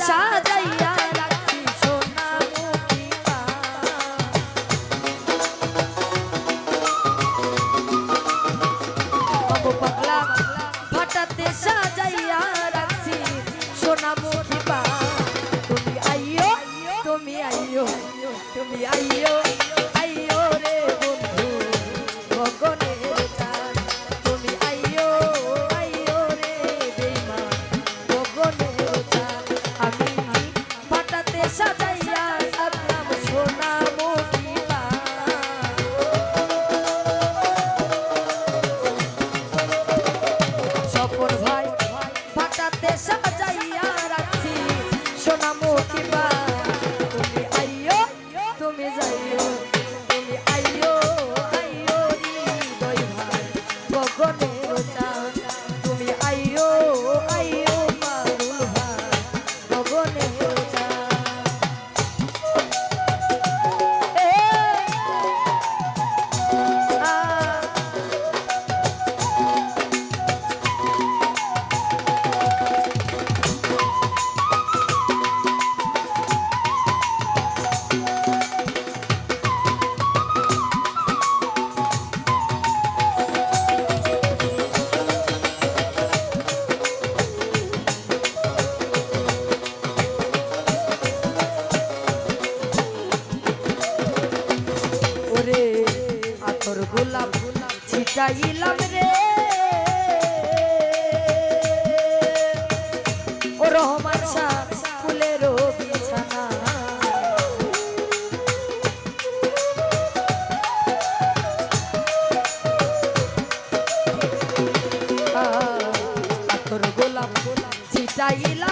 সাজাইয়া রাখি সোনা মুখী বাবু পাগলা ভাটাতে সাজাইয়া রাখছি সোনা মুখী তুমি আইও তুমি আইও তুমি আইও desata গোলাপ গোলাপ ছিটাইলাম রে। ও রহমান শাহ ফুলের বিছানা। গোলাপ গোলাপ ছিটাইলাম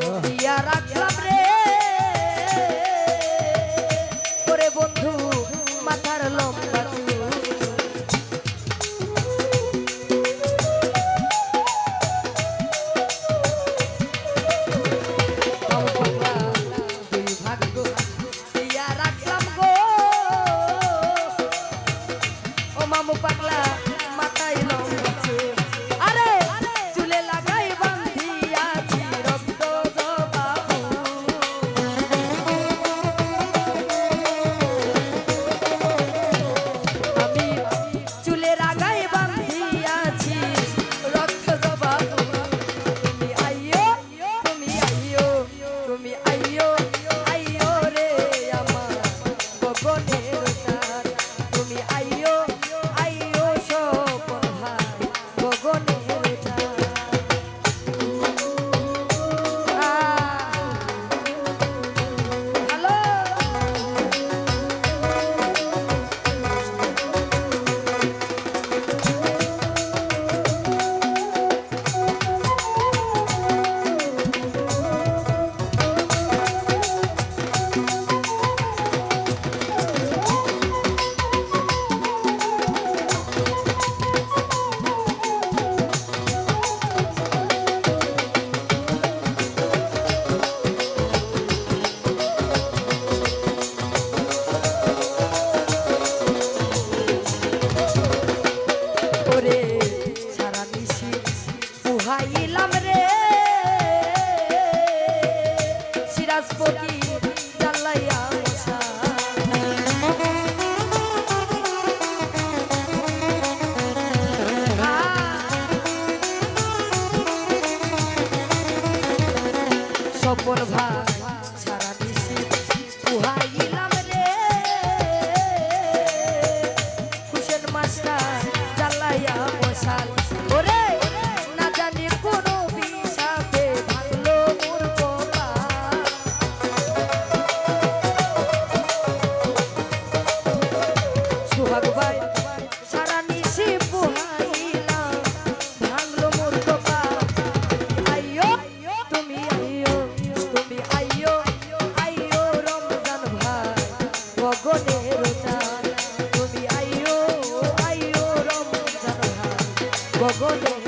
গোপিয়া রাখ গগনের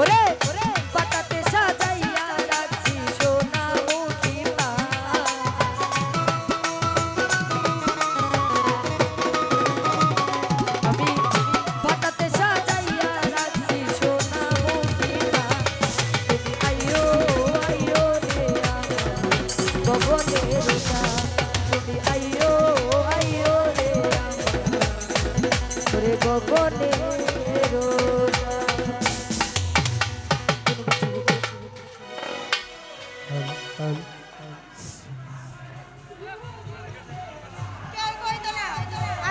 ওরে! আমার